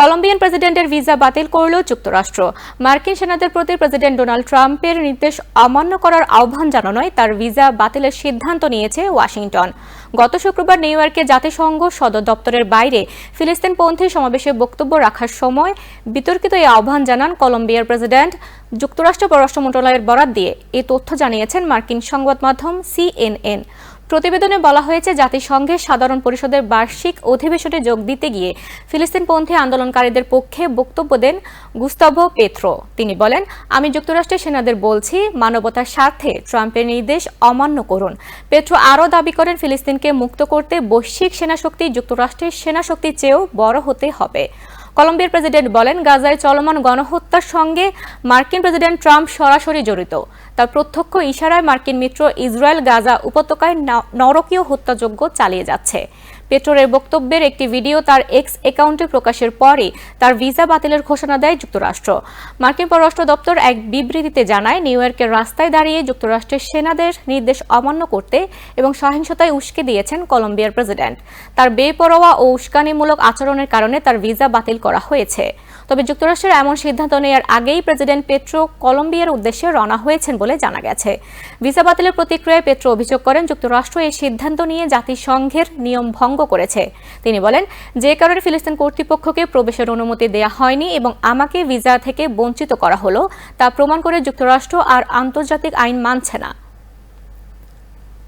Colombian প্রেসিডেন্টের visa বাতিল করল যুক্তরাষ্ট্র। মার্কিন সেনাদের প্রতি প্রেসিডেন্ট ডোনাল্ড ট্রাম্পের নির্দেশ অমান্য করার আহ্বান জানানোয় তার ভিসা বাতিলের সিদ্ধান্ত নিয়েছে ওয়াশিংটন। গত শুক্রবার নিউ ইয়র্কে জাতিসংঘ সদর দপ্তরের বাইরে ফিলিস্তিনপন্থী সমাবেশে বক্তব্য রাখার সময় বিতর্কিত এই আহ্বান জানান কলম্বিয়ার প্রেসিডেন্ট। যুক্তরাষ্ট্র পররাষ্ট্র মন্ত্রণালয়ের বরাত দিয়ে এই তথ্য জানিয়েছেন মার্কিন সংবাদ মাধ্যম সিএনএন। প্রতিবেদনে বলা হয়েছে জাতিসংঘের সাধারণ পরিষদের বার্ষিক অধিবেশনে যোগ দিতে গিয়ে ফিলিস্তিনপন্থী আন্দোলনকারীদের পক্ষে বক্তব্য দেন গুস্তাভো পেথ্রো তিনি বলেন, আমি যুক্তরাষ্ট্রের সেনাদের বলছি, মানবতার স্বার্থে ট্রাম্পের নির্দেশ অমান্য করুন। পেথ্রো আরও দাবি করেন, ফিলিস্তিনকে মুক্ত করতে বৈশ্বিক সেনাশক্তি যুক্তরাষ্ট্রের সেনাশক্তির চেয়েও বড় হতে হবে। কলম্বিয়ার প্রেসিডেন্ট বলেন, গাজায় চলমান গণহত্যার সঙ্গে মার্কিন প্রেসিডেন্ট ট্রাম্প সরাসরি জড়িত। তার প্রত্যক্ষ ইশারায় মার্কিন মিত্র ইসরায়েল গাজা উপত্যকায় নরকীয় হত্যাযজ্ঞ চালিয়ে যাচ্ছে। পেট্রোরের বক্তব্যের একটি ভিডিও তার এক্স অ্যাকাউন্টে প্রকাশের পরে তার ভিসা বাতিলের ঘোষণা দেয় যুক্তরাষ্ট্র। মার্কিন পররাষ্ট্র দপ্তর এক বিবৃতিতে জানায়, নিউ ইয়র্কের রাস্তায় দাঁড়িয়ে যুক্তরাষ্ট্রের সেনাদের নির্দেশ অমান্য করতে এবং সহিংসতায় উস্কে দিয়েছেন কলম্বিয়ার প্রেসিডেন্ট। তার বেপরোয়া ও উস্কানিমূলক আচরণের কারণে তার ভিসা বাতিল করা হয়েছে। তবে যুক্তরাষ্ট্রের এমন সিদ্ধান্ত নেওয়ার আগেই প্রেসিডেন্ট পেট্রো কলম্বিয়ার উদ্দেশ্যে রওনা হয়েছেন বলে জানা গেছে। ভিসা বাতিলের প্রতিক্রিয়ায় পেট্রো অভিযোগ করেন, যুক্তরাষ্ট্র এই সিদ্ধান্ত নিয়ে জাতিসংঘের নিয়ম ভঙ্গ করেছে। তিনি বলেন, যে কারণে ফিলিস্তিন কর্তৃপক্ষকে প্রবেশের অনুমতি দেয়া হয়নি এবং আমাকে ভিসা থেকে বঞ্চিত করা হলো, তা প্রমাণ করে যুক্তরাষ্ট্র আর আন্তর্জাতিক আইন মানছে না।